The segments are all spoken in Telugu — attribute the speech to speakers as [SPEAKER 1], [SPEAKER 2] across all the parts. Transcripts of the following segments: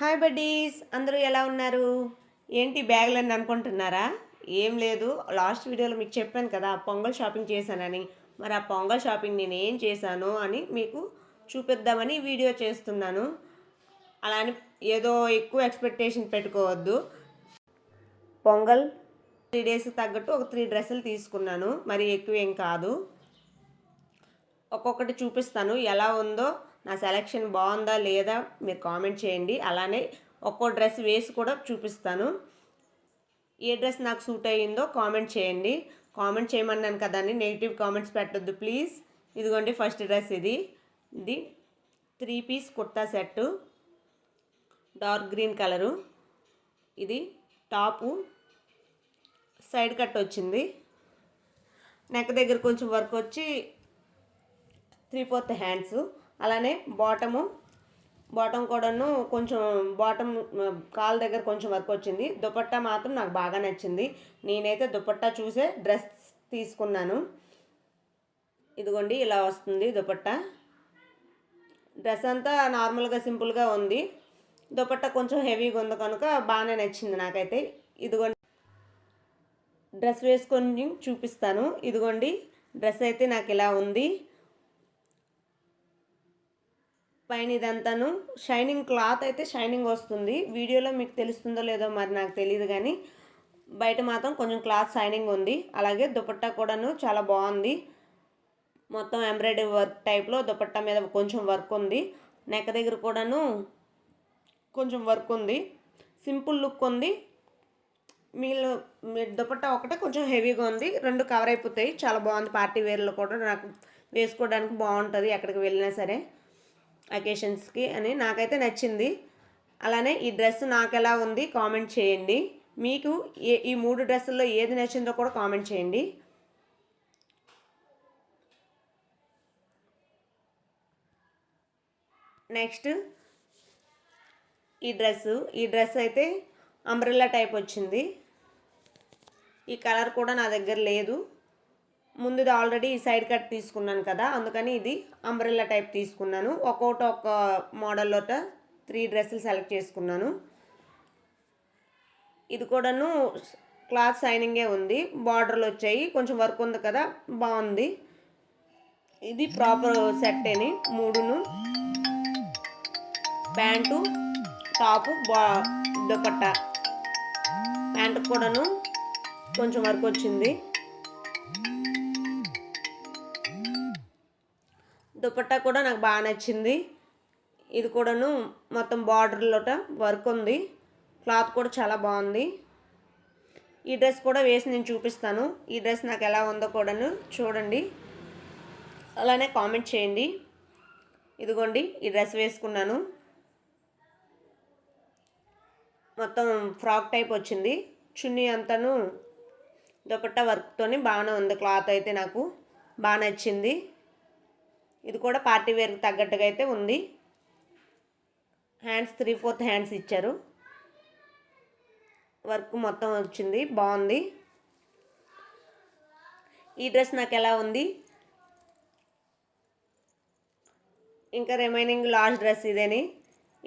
[SPEAKER 1] హాయ్ బడ్డీస్ అందరూ ఎలా ఉన్నారు? ఏంటి బ్యాగులని అనుకుంటున్నారా ఏం లేదు లాస్ట్ వీడియోలో మీకు చెప్పాను కదా పొంగల్ షాపింగ్ చేశానని. మరి ఆ పొంగల్ షాపింగ్ నేను ఏం చేశాను అని మీకు చూపిద్దామని వీడియో చేస్తున్నాను. అలా అని ఏదో ఎక్కువ ఎక్స్పెక్టేషన్ పెట్టుకోవద్దు. పొంగల్ త్రీ డేస్కి తగ్గట్టు ఒక త్రీ డ్రెస్సులు తీసుకున్నాను. మరి ఎక్కువ ఏం కాదు. ఒక్కొక్కటి చూపిస్తాను ఎలా ఉందో నా సెలెక్షన్ బాగుందా లేదా మీరు కామెంట్ చేయండి. అలానే ఒక్కో డ్రెస్ వేసి కూడా చూపిస్తాను. ఏ డ్రెస్ నాకు సూట్ అయ్యిందో కామెంట్ చేయండి. కామెంట్ చేయమన్నాను కదా అని నెగిటివ్ కామెంట్స్ పెట్టొద్దు ప్లీజ్ ఇదిగోండి ఫస్ట్ డ్రెస్ ఇది. ఇది three piece kurta set dark green colour ఇది టాపు సైడ్ కట్ వచ్చింది. నెక్ దగ్గర కొంచెం వర్క్ వచ్చి త్రీ ఫోర్త్ హ్యాండ్స్ అలానే బాటము బాటమ్ కూడాను కొంచెం బాటమ్ కాల్ దగ్గర కొంచెం వర్క్ వచ్చింది. దుపట్టా మాత్రం నాకు బాగా నచ్చింది. నేనైతే దుపట్టా చూసే డ్రెస్ తీసుకున్నాను. ఇదిగోండి ఇలా వస్తుంది దుపట్టా. డ్రెస్ అంతా నార్మల్గా సింపుల్గా ఉంది. దుపట్టా కొంచెం హెవీగా ఉంది కనుక బాగానే నచ్చింది నాకైతే. ఇదిగోండి డ్రెస్ వేసుకొని చూపిస్తాను. ఇదిగోండి డ్రెస్ అయితే నాకు ఇలా ఉంది. పైన ఇదంతాను. షైనింగ్ క్లాత్ అయితే షైనింగ్ వస్తుంది. వీడియోలో మీకు తెలుస్తుందో లేదో మరి నాకు తెలియదు కానీ బయట మాత్రం కొంచెం క్లాత్ షైనింగ్ ఉంది. అలాగే దుపట్టా కూడాను చాలా బాగుంది. మొత్తం ఎంబ్రాయిడరీ వర్క్ టైప్లో దుపట్టా మీద కొంచెం వర్క్ ఉంది. నెక్ దగ్గర కూడాను కొంచెం వర్క్ ఉంది. సింపుల్ లుక్ ఉంది. మీరు మీ దుపట్టా ఒకటే కొంచెం హెవీగా ఉంది. రెండు కవర్ అయిపోతాయి. చాలా బాగుంది. పార్టీ వేర్లో కూడా నాకు వేసుకోవడానికి బాగుంటుంది. ఎక్కడికి వెళ్ళినా సరే. అకేషన్స్కి అని నాకైతే నచ్చింది. అలానే ఈ డ్రెస్ నాకు ఎలా ఉంది కామెంట్ చేయండి. మీకు ఏ ఈ మూడు డ్రెస్సుల్లో ఏది నచ్చిందో కూడా కామెంట్ చేయండి. నెక్స్ట్ ఈ డ్రెస్సు. ఈ డ్రెస్ అయితే అంబ్రెల్లా టైప్ వచ్చింది. ఈ కలర్ కూడా నా దగ్గర లేదు. ముందుది ఆల్రెడీ సైడ్ కట్ తీసుకున్నాను కదా అందుకని ఇది అంబ్రెల్లా టైప్ తీసుకున్నాను. ఒక్కొక్కటి ఒక మోడల్లో త్రీ డ్రెస్సులు సెలెక్ట్ చేసుకున్నాను. ఇది కూడాను క్లాత్ షైనింగే ఉంది బార్డర్లు వచ్చాయి కొంచెం వర్క్ ఉంది కదా బాగుంది. ఇది ప్రాపర్ సెట్ అని మూడును ప్యాంటు టాపు బా దుపట్ట. ప్యాంటు కూడాను కొంచెం వర్క్ వచ్చింది. దుపట్టా కూడా నాకు బాగా నచ్చింది. ఇది కూడాను మొత్తం బార్డర్లోట వర్క్ ఉంది. క్లాత్ కూడా చాలా బాగుంది. ఈ డ్రెస్ కూడా వేసి నేను చూపిస్తాను. ఈ డ్రెస్ నాకు ఎలా ఉందో కూడాను చూడండి. అలానే కామెంట్ చేయండి. ఇదిగోండి ఈ డ్రెస్ వేసుకున్నాను. మొత్తం ఫ్రాక్ టైప్ వచ్చింది. చున్నీ అంతాను దుపట్టా వర్క్తోని బాగానే ఉంది. క్లాత్ అయితే నాకు బాగా నచ్చింది. ఇది కూడా పార్టీ వేర్కి తగ్గట్టుగా అయితే ఉంది. హ్యాండ్స్ త్రీ ఫోర్త్ హ్యాండ్స్ ఇచ్చారు. వర్క్ మొత్తం వచ్చింది బాగుంది. ఈ డ్రెస్ నాకు ఎలా ఉంది? ఇంకా రిమైనింగ్ లాస్ట్ డ్రెస్ ఇదేని.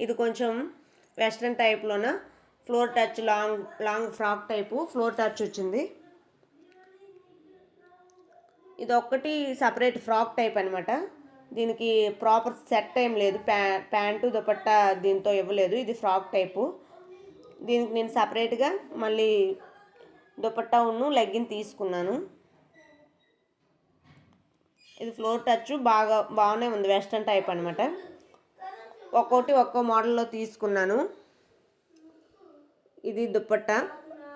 [SPEAKER 1] ఇది కొంచెం western టైప్లోన? Floor touch long long frock type floor touch వచ్చింది. ఇది ఒక్కటి సపరేట్ ఫ్రాక్ టైప్ అనమాట దీనికి ప్రాపర్ సెట్ ఏం లేదు. ప్యా ప్యాంటు దుపట్టా దీంతో ఇవ్వలేదు. ఇది ఫ్రాక్ టైపు. దీనికి నేను సపరేట్గా మళ్ళీ దుపట్టా ఉన్ను లెగ్గిన్ తీసుకున్నాను. ఇది ఫ్లోర్ టచ్ బాగా బాగానే ఉంది. వెస్ట్రన్ టైప్ అనమాట ఒక్కొక్కటి ఒక్కో మోడల్లో తీసుకున్నాను. ఇది దుప్పట్టా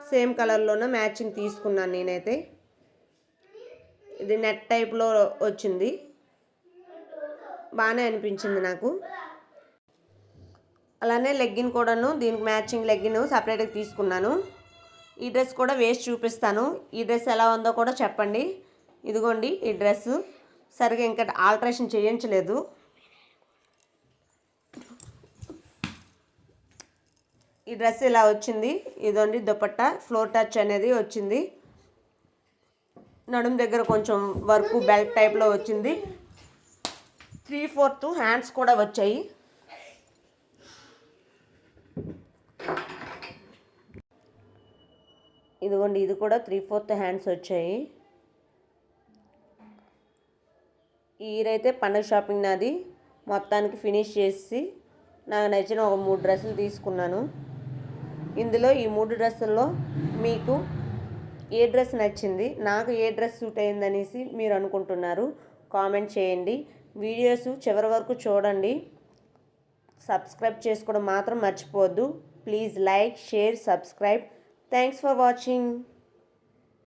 [SPEAKER 1] సేమ్ కలర్లోనే మ్యాచింగ్ తీసుకున్నాను నేనైతే. ఇది నెట్ టైప్లో వచ్చింది. బాగానే అనిపించింది నాకు. అలానే లెగ్గిన్ కూడాను దీనికి మ్యాచింగ్ లెగ్గిన్ సపరేట్గా తీసుకున్నాను. ఈ డ్రెస్ కూడా వేసి చూపిస్తాను. ఈ డ్రెస్ ఎలా ఉందో కూడా చెప్పండి. ఇదిగోండి ఈ డ్రెస్. సరిగా ఇంకా ఆల్ట్రేషన్ చేయించలేదు. ఈ డ్రెస్ ఇలా వచ్చింది. ఇదండి దుపట్ట ఫ్లోర్ టచ్ అనేది వచ్చింది. నడుం దగ్గర కొంచెం వర్క్ బెల్ట్ టైప్లో వచ్చింది. త్రీ ఫోర్త్ హ్యాండ్స్ కూడా వచ్చాయి. ఇదిగోండి ఇది కూడా త్రీ ఫోర్త్ హ్యాండ్స్ వచ్చాయి. ఈరైతే పండుగ షాపింగ్ నాది. మొత్తానికి ఫినిష్ చేసి నాకు నచ్చిన ఒక మూడు డ్రెస్సులు తీసుకున్నాను. ఇందులో ఈ మూడు డ్రెస్సుల్లో మీకు ఏ డ్రెస్ నచ్చింది నాకు ఏ డ్రెస్ సూట్ అయిందనేసి మీరు అనుకుంటున్నారు కామెంట్ చేయండి. వీడియోస్ చివరి వరకు చూడండి. సబ్స్క్రైబ్ చేసుకోవడం మాత్రం మర్చిపోవద్దు. Please like share subscribe thanks for watching